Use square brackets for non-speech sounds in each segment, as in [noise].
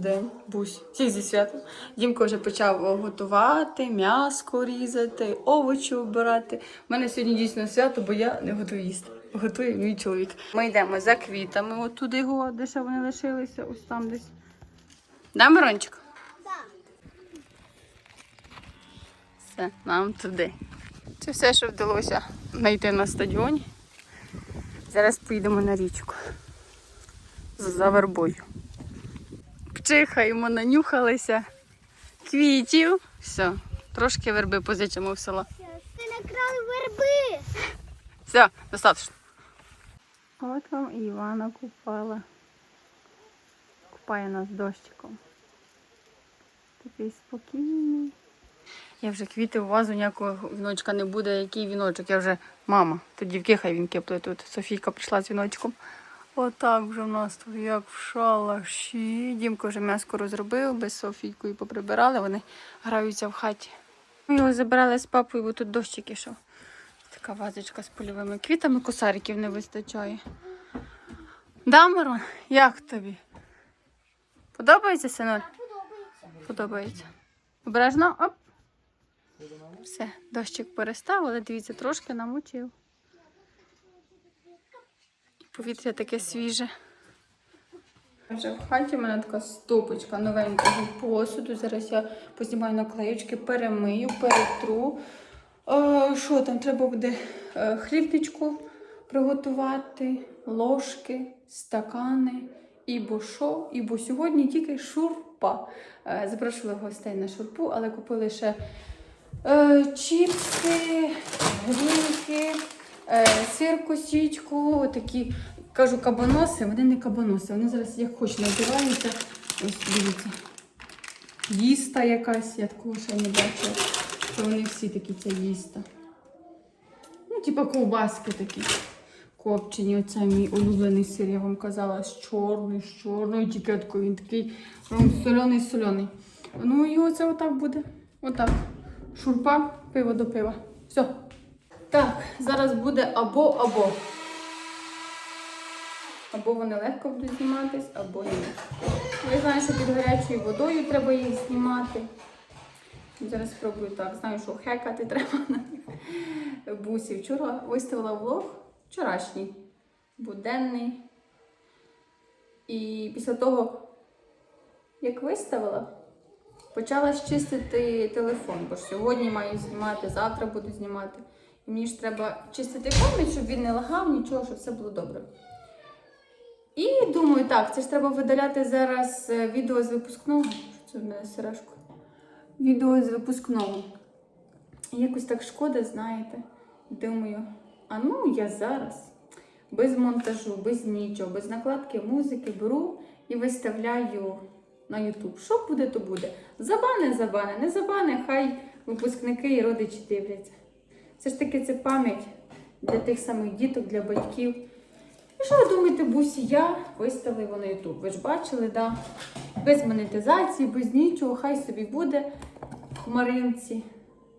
день, бусь. Всіх зі святом. Дімко вже почав готувати, м'ясо різати, овочі обирати. У мене сьогодні дійсно свято, бо я не готую їсти. Готує мій чоловік. Ми йдемо за квітами, от туди його, де ще вони лишилися, ось там десь. Да, Мирончик? Все, нам туди. Це все, що вдалося знайти на стадіоні. Зараз поїдемо на річку. За вербою. Пчихаємо, нанюхалися. Квітів. Все, трошки верби позичимо в село. Ти накрали верби. Все, достатньо. От вам і Івана купала. Купає нас дощиком. Такий спокійний. Я вже квіти в вазу ніякого віночка не буде. Який віночок? Я вже мама. Тоді в хай вінки плетуть. Софійка прийшла з віночком. Отак вже в нас тут як в шалаші. Дімко вже м'яско розробив, без Софійкою поприбирали, вони граються в хаті. Ми забирали з папою, бо тут дощик ішов. Така вазочка з польовими квітами, косариків не вистачає. Да, Мирон? Як тобі? Подобається, синуль? Подобається. Обережно, оп. Все, дощик перестав, але дивіться, трошки намочив. Повітря таке свіже. Вже в хаті в мене така стопочка новенького посуду. Зараз я познімаю наклеючки, перемию, перетру. Е, Що там треба буде е, хлібничку приготувати, ложки, стакани, і бо що, і бо сьогодні тільки шурпа. Е, Запрошували гостей на шурпу, але купили ще чіпси, грінки, е, сир косічку, такі, кажу, кабаноси. Вони не кабаноси, вони зараз як хоч називаються. Ось дивіться. Їста якась, я такого ще не бачила. Що вони всі такі це їста. Ну, типа ковбаски такі. Копчені, оце мій улюблений сир, я вам казала, з чорною, з чорною тікеткою. Він такий соляний соляний. Ну і оце отак буде. Отак. Шурпа, пиво до пива. Все. Так, зараз буде або-або. Або вони легко будуть зніматись, або ні. Я знаю, що під гарячою водою треба їх знімати. Зараз спробую так. Знаю, що хекати треба на них. Бусі. Вчора виставила влог вчорашній, буденний. І після того, як виставила, почала чистити телефон, бо ж сьогодні маю знімати, завтра буду знімати. Мені ж треба чистити пам'ять, щоб він не лагав, нічого, щоб все було добре. І думаю, так, це ж треба видаляти зараз е, відео з випускного. Що це в мене сережка? Відео з випускного. І Якось так шкода, знаєте. Думаю, а ну я зараз без монтажу, без нічого, без накладки музики беру і виставляю на YouTube. Що буде, то буде. Забане, забане, не забане, хай випускники і родичі дивляться. Все ж таки це пам'ять для тих самих діток, для батьків. І що ви думаєте, бусі, я виставила на YouTube. Ви ж бачили, да? без монетизації, без нічого, хай собі буде в Маринці.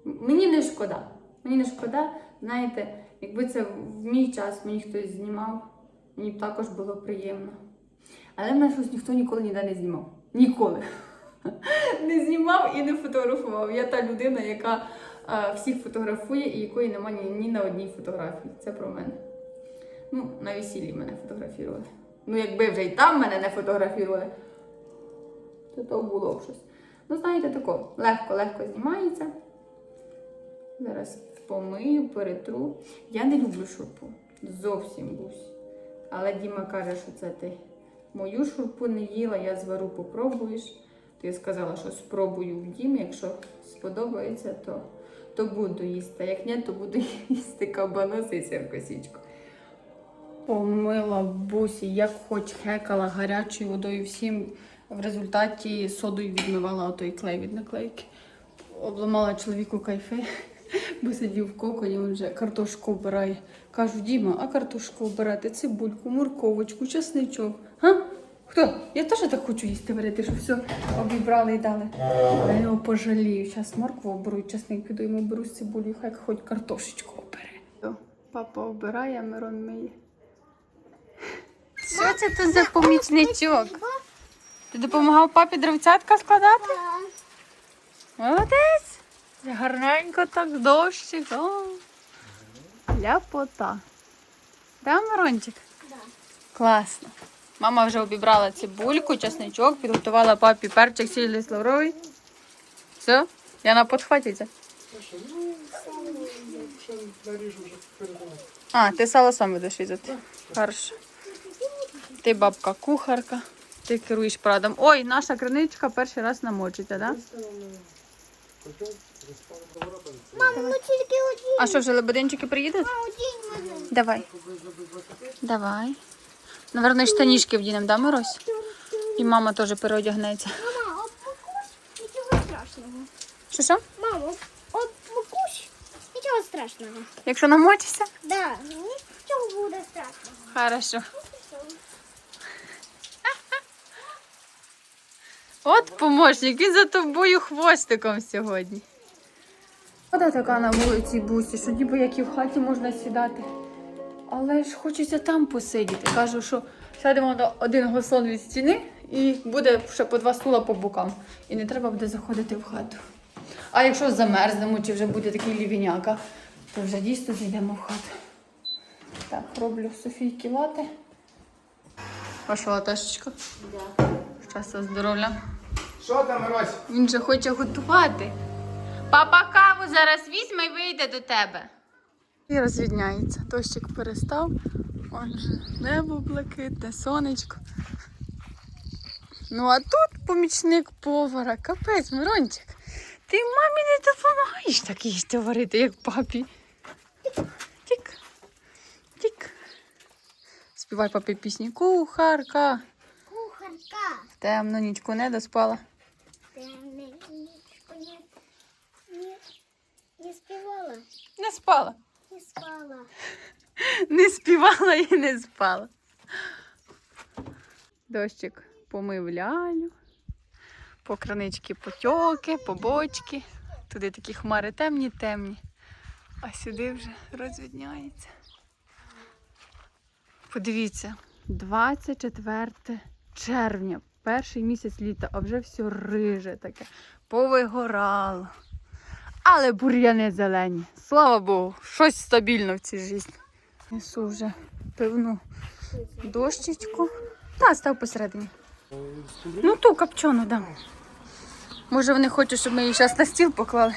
Мені не шкода. Мені не шкода, знаєте, якби це в мій час мені хтось знімав, мені б також було приємно. Але в нас щось ніхто ніколи ніде не знімав. Ніколи. [laughs] Не знімав і не фотографував. Я та людина, яка всіх фотографує і якої немає ні, на одній фотографії. Це про мене. Ну, на весіллі мене фотографували. Ну, якби вже і там мене не фотографували, то то було б щось. Ну, знаєте, тако, легко-легко знімається. Зараз помию, перетру. Я не люблю шурпу. Зовсім бусь. Але Діма каже, що це ти мою шурпу не їла, я звару, попробуєш. То я сказала, що спробую в Дімі, якщо сподобається, то, то буду їсти. А як ні, то буду [laughs] їсти кабаноси і сир косічку. Помила бусі, як хоч хекала гарячою водою всім. В результаті содою відмивала отой клей від наклейки. Обламала чоловіку кайфи, [laughs] бо сидів в коконі, він вже картошку вбирає. Кажу, Діма, а картошку вбирати, цибульку, морковочку, чесничок. Га? Хто? Я теж так хочу їсти варити, щоб все обібрали і дали. Я його пожалію. Зараз моркву оберу, чесник піду йому беру з цибулею, хай хоч картошечку обере. Папа обирає, а Мирон миє. Що це тут за помічничок? Ти допомагав папі дровцятка складати? Молодець. Гарненько так дощик. О. Ляпота. Да, Мирончик? Да. Класно. Мама вже обібрала цибульку, чесничок, підготувала папі перчик, сіль лавровий. Все, я на подхваті. А, ти сало сам будеш різати. Хорошо. Ти бабка кухарка, ти керуєш прадом. Ой, наша криничка перший раз намочиться, так? Да? Мам, ну тільки один. А що, вже лебединчики приїдуть? Давай. Давай. Наверно, штанішки вдінемо, да, Мирось? І мама теж переодягнеться. Мама, обмакусь, нічого страшного. Що що? Мама, обмакусь, нічого страшного. Якщо намочишся? Да, нічого буде страшного. Хорошо. От помощник, він за тобою хвостиком сьогодні. Вода така на вулиці бусі, що ніби як і в хаті можна сідати. Але ж хочеться там посидіти. Кажу, що сядемо на один гослон від стіни і буде ще по два стула по бокам. І не треба буде заходити в хату. А якщо замерзнемо, чи вже буде такий лівіняка, то вже дійсно зайдемо в хату. Так, роблю Софійки лати. Ваша латашечка. Щастя, здоров'я. Що там, Мирось? Він же хоче готувати. Папа каву зараз візьме і вийде до тебе. І розвідняється. Дощик перестав. Он же небо блакитне, сонечко. Ну а тут помічник повара. Капець, Мирончик. Ти мамі не допомагаєш так їсти варити, як папі. Тік. Тік. Співай папі пісні. Кухарка. Кухарка. Темно нічку не доспала. Темничку не, не, не співала, Не спала. Не спала. Не співала і не спала. Дощик помив лялю, по кранички потьоки, по бочки. Туди такі хмари темні, темні, а сюди вже розвідняється. Подивіться, 24 червня, перший місяць літа, а вже все риже таке, повигорало. Але бур'яни зелені. Слава Богу, щось стабільно в цій житті. Несу вже пивну дощечку. Та, став посередині. Ну ту копчену, да. Може вони хочуть, щоб ми її зараз на стіл поклали.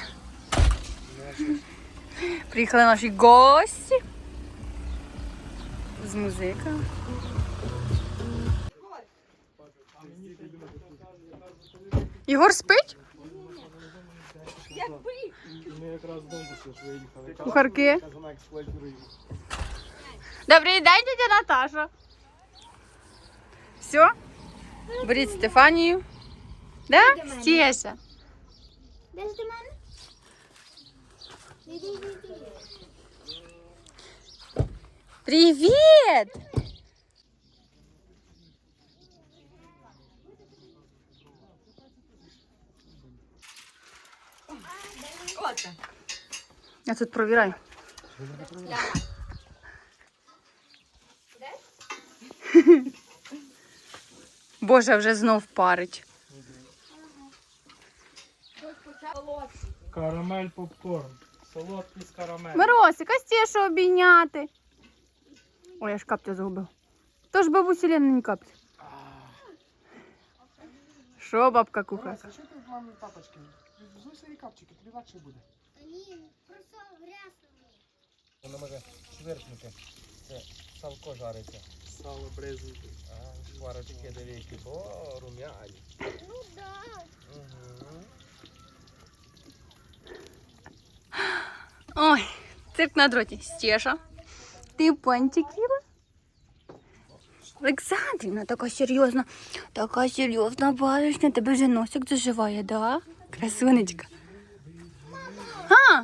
Приїхали наші гості. З музикою. Ігор спить? Ми якраз з дому що виїхали. Кухарки. Вона експлуатує. Добрий день, тетя Наташа. Все? Беріть Стефанію. Да? Стеся. Де ж до мене? Іди, іди, іди. Привіт! Я тут провіряю. [laughs] Боже, вже знов парить. Карамель попкорн. Солодкий з карамель. Миросик, а стешу обійняти. Ой, я ж каптя загубив. Тож бабусі Лена не каптя. Що бабка кухар? А що ти з мамою тапочки? Взуй свої капчики, тобі легше буде. Та Ні, просто грязно. Воно може швиркнути. Це салко жариться. Сало бризуйте. А шкварочки деякі, о, рум'яні. Ну так. да. Угу. Ой, цирк на дроті. Стеша. Ти пончик їла? Олександрівна, така серйозна, така серйозна баришня, тебе вже носик заживає, да? Красунечка. А,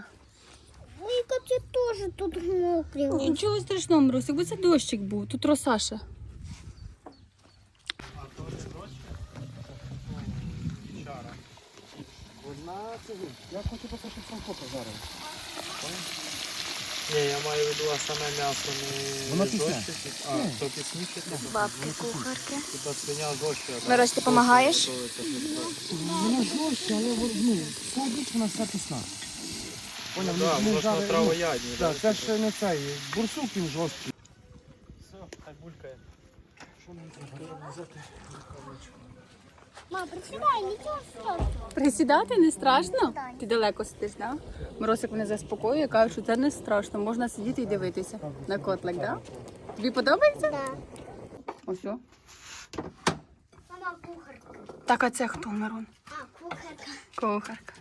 Мої капці тоже тут мокрый. нічого страшного, Миросик, бо це дощик був, тут росаша. Одна цього. Я хочу щоб салко пожарив. Ні, я маю в виду, а саме м'ясо не Воно пісне. типу. А, то пісніше, типу. Бабки кухарки. Типа свиня жорстче. Мирось, ти допомагаєш? Воно жорстче, але ну, полбіч вона вся пісна. Поняв, Так, ну, на жаре- травоядні. ну, Так, це ж не цей, бурсук він жорсткий. Все, так булькає. Що мені треба взяти? Мам, присідай, нічого страшного. Присідати не страшно? Ти далеко сидиш, да? Моросик мене заспокоює, каже, що це не страшно, можна сидіти і дивитися на котлик, да? Тобі подобається? Да. Ось. Мама, кухарка. Так, а це хто, Мирон? А, кухарка. Кухарка.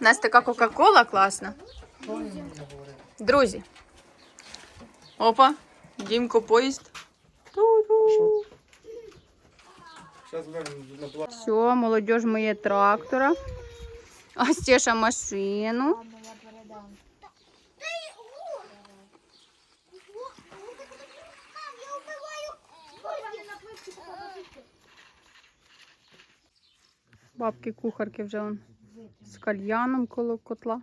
У нас така Кока-Кола класна. Друзі. Опа, Дімко поїзд. Зараз на два. Все, молодіж моє трактора. А Стеша машину. Мама, я передам. Мам, я убиваю. Бабки кухарки вже он З кальяном коло котла.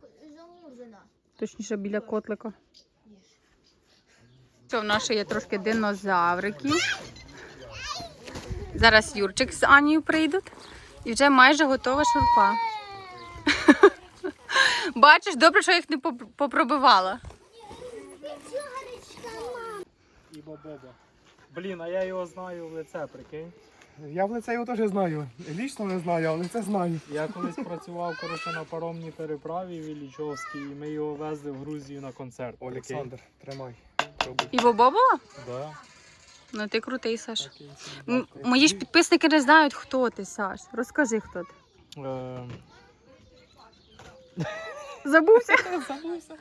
Точніше біля котлика. Що в нас є трошки динозаврики. Зараз Юрчик з Анією прийдуть. І вже майже готова шурпа. [laughs] Бачиш, добре, що їх не поп- попробивала. Іба Боба. Блін, а я його знаю в лице, прикинь. Я в лице його теж знаю. Лічно не знаю, але це знаю. Я колись працював коротше, на паромній переправі в Іллічовській, і ми його везли в Грузію на концерт. Олександр, тримай. Пробуй. І бобобова? Да. Ну ти крутий, Саш. М- Мої ж підписники не знають, хто ти, Саш. Розкажи, хто ти. Е, [laughs] Забувся?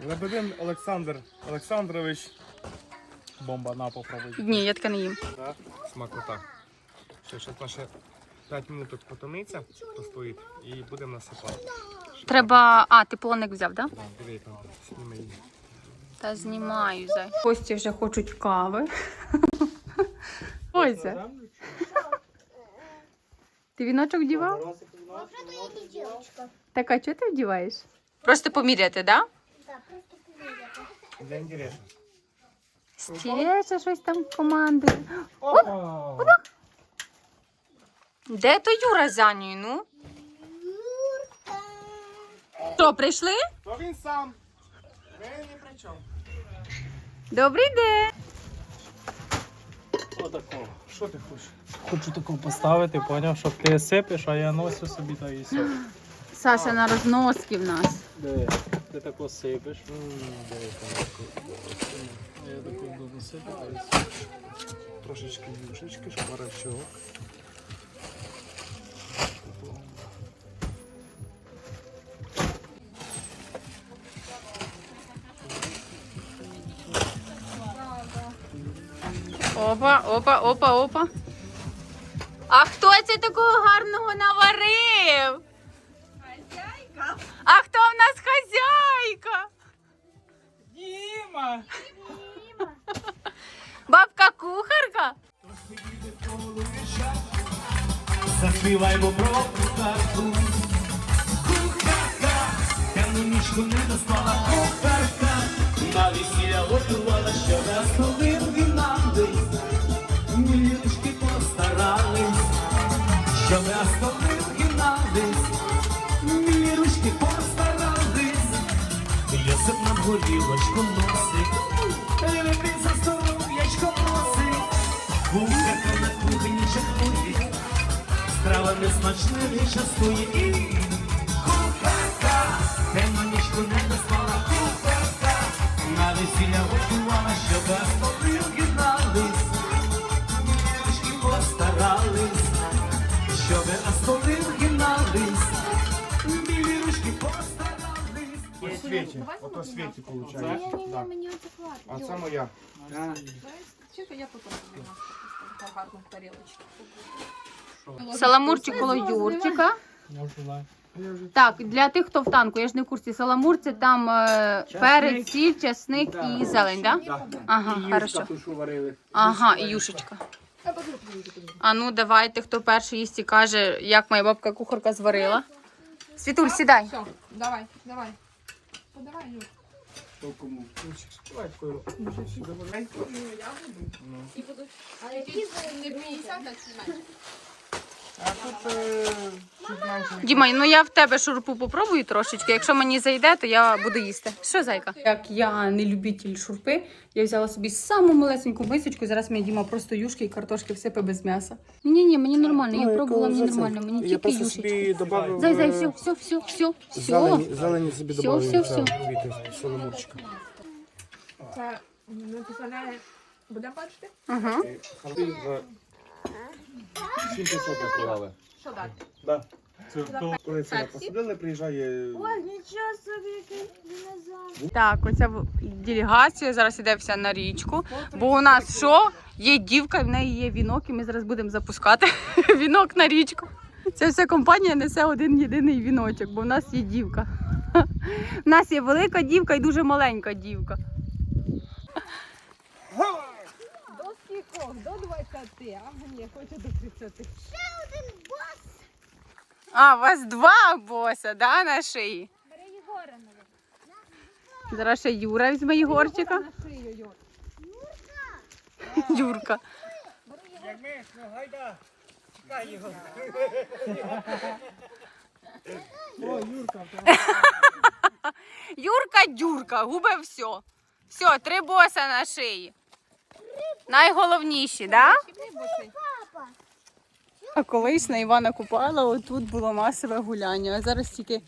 Лебедин Олександр Олександрович. Бомба на попробуй. Ні, я таке не їм. Смакота. Зараз наше 5 минут потомиться, постоїть і будемо насипати. Треба. А, ти полоник взяв, так? Да? Да, диви, там сніми її. Та знімаю за. Гості вже хочуть кави. Ось. це. Ти віночок вдівав? Так, а чого ти вдіваєш? Просто поміряти, так? Да? Так, просто поміряти. Для інтересу. Стєча щось там командує. Опа! Де то Юра з Анією, ну? Що, прийшли? То він сам. Ви ні при чому. Добрий день. Отакого. Що ти хочеш? Хочу таку поставити, поняв, щоб ти сипеш, а я носю собі та і все. Саша на розноски в нас. Диви, ти тако. М, диви, там тако. Я таку буду сипати. Трошечки юшечки, шпарачок. Опа, опа, опа, опа. А хто це такого гарного наварив? Хазяйка. А хто в нас хазяйка? Діма! Бабка кухарка? Заспіваймо про кухарку, нічку не доспала кухарка, на весілля готувала, що на столинки десь. Мілюшки постарались, що на столинки нам десь. Мілюшки постарались, Йосип нам горілочку носить, Любить за здоров'ячко носить, кухарка на кухні чахує, стравами смачними частує і кухарка, темну нічку не доспала кухарка, на весілля готувала, щоб столинки Світі. Ото світі виходить. Да. мені оце хватить. А це моя. Чекай, я тобі на гарну тарілочку. Саламурчик коло Юрчика. Да. Так, для тих, хто в танку, я ж не в курсі. Саламур це там е, перець, сіль, часник і зелень, так? Да? Ага, хорошо. Варили. Ага, і юшечка. А ну давайте, хто перший їсть і каже, як моя бабка кухарка зварила. Світуль, сідай. Все, давай, давай. Подавай, Юр. Що кому? Давай такою. А які не 50, а чи менше? А тут е. Діма, ну я в тебе шурпу попробую трошечки. Якщо мені зайде, то я буду їсти. Що, зайка? Як я не любитель шурпи, я взяла собі саму малесеньку мисочку. Зараз мені Діма просто юшки і картошки всипе без м'яса. Ні, ні, мені нормально. Я пробувала, мені нормально. Мені тільки юшечки. Зай, зай, все, все, все, все, все. Зелені, зелені собі додав. всьо, всьо. Соломурчика. Це написане, будемо бачити? Ага. 7500 накладали. Що далі? Коли це Таксі? посадили, приїжджає Ой, нічого собі, який динозавр. Так, оця в- делегація зараз іде вся на річку. Бо у нас що? Є дівка, в неї є вінок, і ми зараз будемо запускати [laughs] вінок на річку. Ця вся компанія несе один єдиний віночок, бо в нас є дівка. [laughs] У нас є велика дівка і дуже маленька дівка. До? До 20, а мені хочу до 30. А, у вас два боса, да, на шиї? Бери Єгора, навіть. Зараз ще Юра візьме Єгорчика. На шию, Юр. Юрка. Юрка, [laughs] дюрка, губе все. Все, три боса на шиї. Найголовніші, да? А колись на Івана Купала отут було масове гуляння, а зараз тільки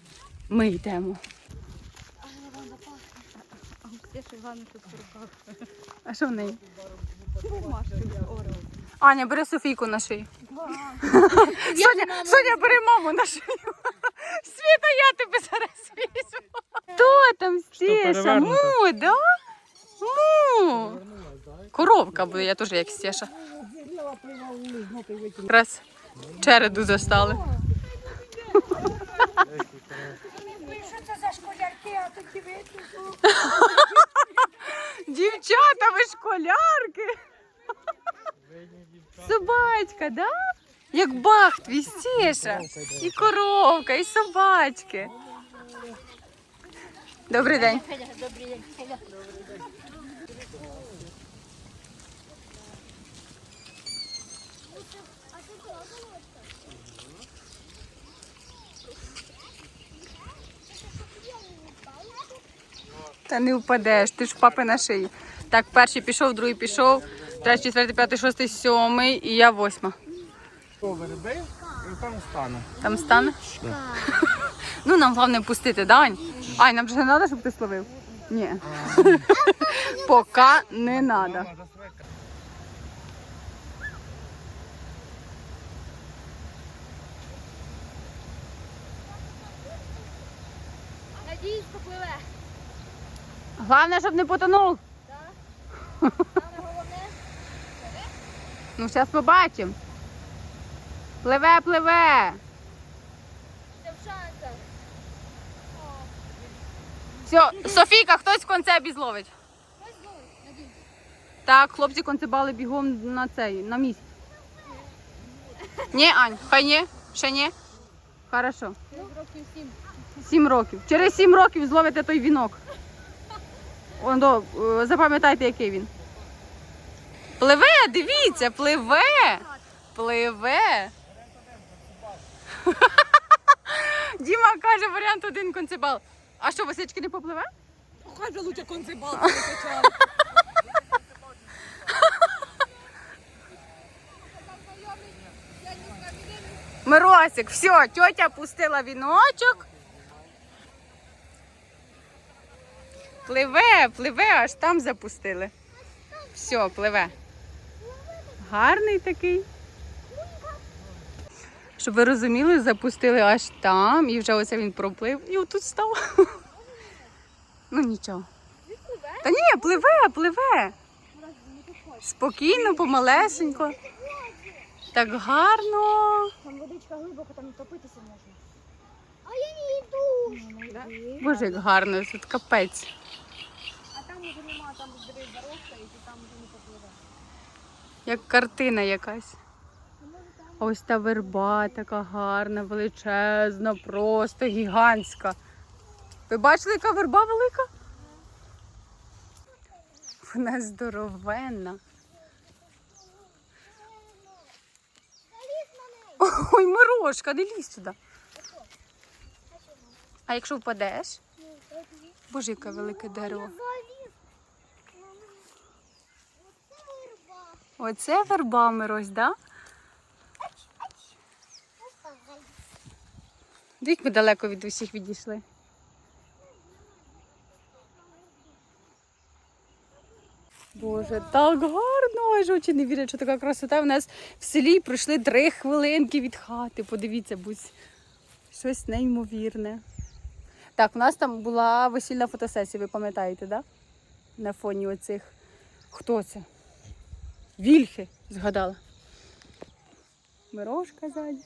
ми йдемо. А що в неї? Аня, бери Софійку на шию. [laughs] Соня, Соня, бери маму на шию. Світа, я тебе зараз візьму. Хто там Стеша? Му, да? Му. Коровка буде, я теж як Стеша. Якраз череду застали. Що це за школярки? Дівчата, ви школярки. Собачка, да? Як бахт, вістіша. І коровка, і собачки. Добрий день. Добрий день. Та не впадеш, ти ж в папи на шиї. Так, перший пішов, другий пішов, третій, четвертий, п'ятий, шостий, сьомий і я восьма. Верби, і там стане. Там стане? [laughs] Ну, нам головне пустити, да, Ань? Ань, нам же не треба, щоб ти словив? Ні. [laughs] Поки не треба. Надіюсь, попливе. Головне, щоб не потонув. Головне. [laughs] Ну, зараз побачимо. Пливе, пливе. Все, Софійка, хтось в концебі зловить. Так, хлопці концебали бігом на цей, на місць. Ні, Ань, хай ні, ще ні. Хорошо. Років сім. Сім років. Через сім років зловите той вінок. О, е, запам'ятайте, який він. Пливе, дивіться, пливе. Пливе. [laughs] Діма каже, варіант один концебал. А що, Васечки не попливе? Хай же лучше концебал Миросик, все, тьотя пустила віночок. Пливе, пливе, аж там запустили. Все, пливе. Гарний такий. Щоб ви розуміли, запустили аж там, і вже оце він проплив і отут став. Ну нічого. Та ні, пливе, пливе. Спокійно, помалесенько. Так гарно. Там водичка глибоко, там топитися можна. А я не йду. Боже, як гарно, тут капець. Там дерев заросла, і там вже не попливе. Як картина якась. Ось та верба така гарна, величезна, просто гігантська. Ви бачили, яка верба велика? Вона здоровенна. Ой, Мирошка, не лізь туди. А якщо впадеш? Боже, яке велике дерево. Оце верба, Мирось, да? Дивіться, ми далеко від усіх відійшли. Боже, так гарно! Ой, ж очі не вірять, що така красота. У нас в селі пройшли три хвилинки від хати. Подивіться, будь щось неймовірне. Так, у нас там була весільна фотосесія, ви пам'ятаєте, да? На фоні оцих. Хто це? Вільхи, згадала. Мирошка ззаді.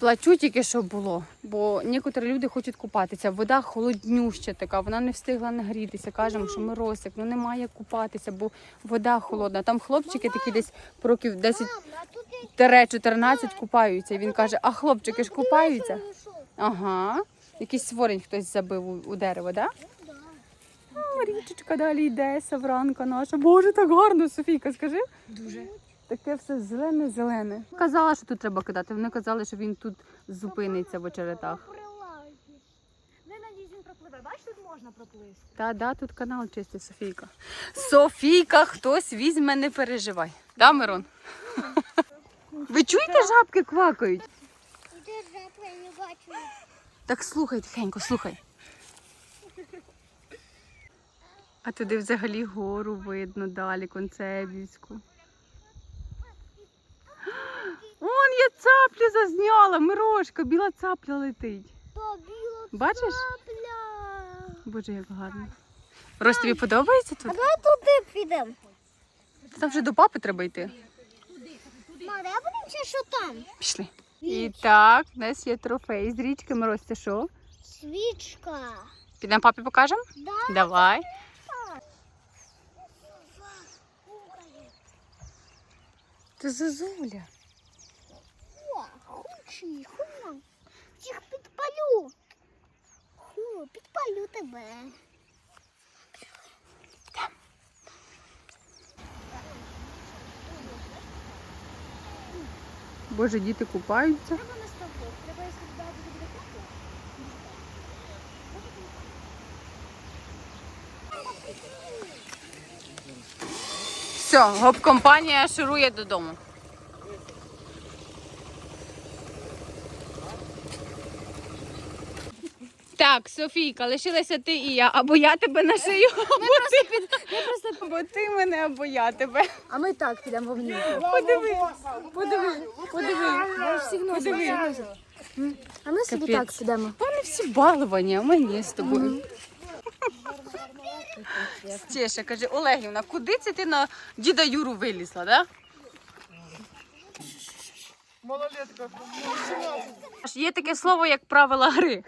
Плачу тільки, що було, бо некоторі люди хочуть купатися. Вода холоднюща така, вона не встигла нагрітися. Кажемо, що Миросик, ну немає купатися, бо вода холодна. Там хлопчики такі десь років 10 14 купаються. І він каже, а хлопчики ж купаються? Ага. Якийсь сворень хтось забив у, у дерево, так? Да? Річечка далі йде, савранка наша. Боже, так гарно, Софійка, скажи. Дуже. Таке все зелене-зелене. Казала, що тут треба кидати. Вони казали, що він тут зупиниться в очеретах. Не надіюсь, він пропливе. Бачиш, тут можна проплисти. Та, да, тут канал чистий, Софійка. Софійка, хтось візьме, не переживай. Да, Мирон? Ви чуєте, жабки квакають? Де я не бачу. Так слухай, тихенько, слухай. А туди взагалі гору видно далі, Концебівську. Вон я цаплю зазняла, Мирошка, біла цапля летить. Бачиш? Боже, як гарно. Рось, тобі подобається тут? Давай туди підемо. Там вже до папи треба йти. Ма, давай подивимося, що там. Пішли. І так, у нас є трофей з річки. Мирось, це що? Свічка. Підемо папі покажемо? Да. Давай. Це зозуля. О, хучі, хума. Всіх підпалю. Ху, підпалю тебе. Боже, діти купаються. Треба на ставок. Треба, якщо туди буде тепло. Все, гоп-компанія шурує додому. Так, Софійка, лишилася ти і я. Або я тебе на шию, або ти, або ти мене, або я тебе. А ми так підемо вогню. Подиви, подиви, подиви. Подиви. А ми собі так підемо. Вони всі баловані, а ми ні з тобою. Стеша каже, Олегівна, куди це ти на діда Юру вилізла, да? Малолетка. Аж Є таке слово, як правила гри.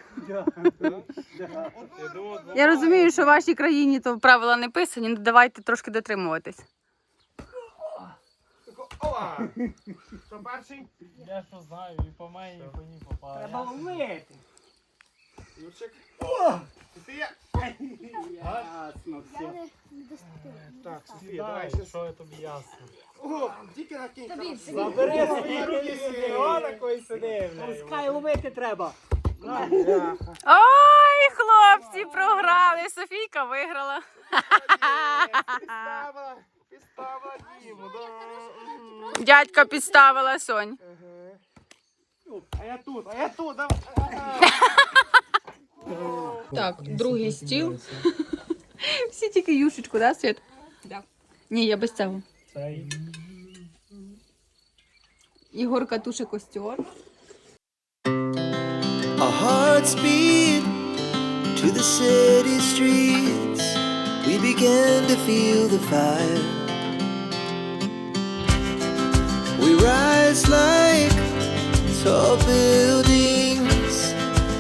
Я розумію, що в вашій країні то правила не писані, але давайте трошки дотримуватись. Хто перший? Я що знаю, і по мені, і по ній попало. Треба ловити. Юрчик. О! Софія! Ясно все. Я не не доступила. Так, Софія, давай що тобі ясно. О, тільки накинь. Тобі, Забери свої руки сюди. О, такої сиди. Пускай ловити треба. Ой, хлопці, програли. Софійка виграла. Підставила, підставила Діму, да. Дядька підставила Сонь. А я тут, а я тут, давай. [laughs] Так, другий стіл. Всі тільки юшечку, да, Світ? Да. Ні, я без цього. Ігор туше костер. Our hearts beat to the city streets. We began to feel the fire. We rise like tall buildings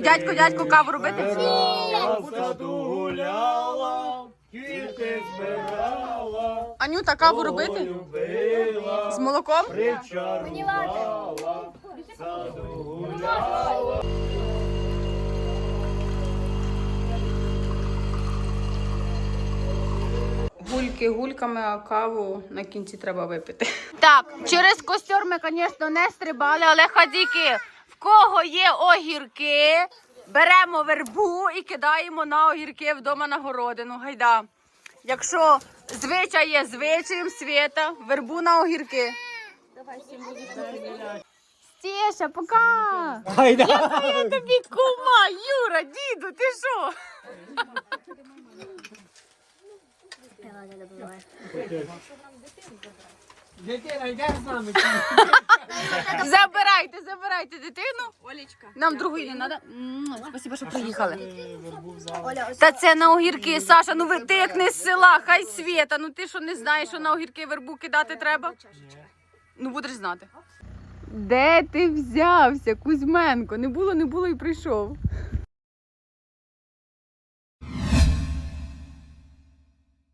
Дядько, дядько, дядько, каву робити? Я гуляла, квіти збирала, Анюта, каву робити? любила, З молоком? причарувала, в гуляла. Гульки гульками, а каву на кінці треба випити. Так, через костер ми, звісно, не стрибали, але хазіки, в кого є огірки, беремо вербу і кидаємо на огірки вдома на городину. Гайда. Якщо звичай є звичаєм світа, вербу на огірки. Стеша, пока! Хайда. Я тобі кума, Юра, діду, ти що? Нами? Забирайте, забирайте дитину. Олечка. Нам другої не треба. Спасибо, що приїхали. Та це на огірки, Саша. Ну ви ти як не з села, хай світа. Ну ти що не знаєш, що на огірки вербу кидати треба? Ну будеш знати. Де ти взявся, Кузьменко? Не було, не було і прийшов.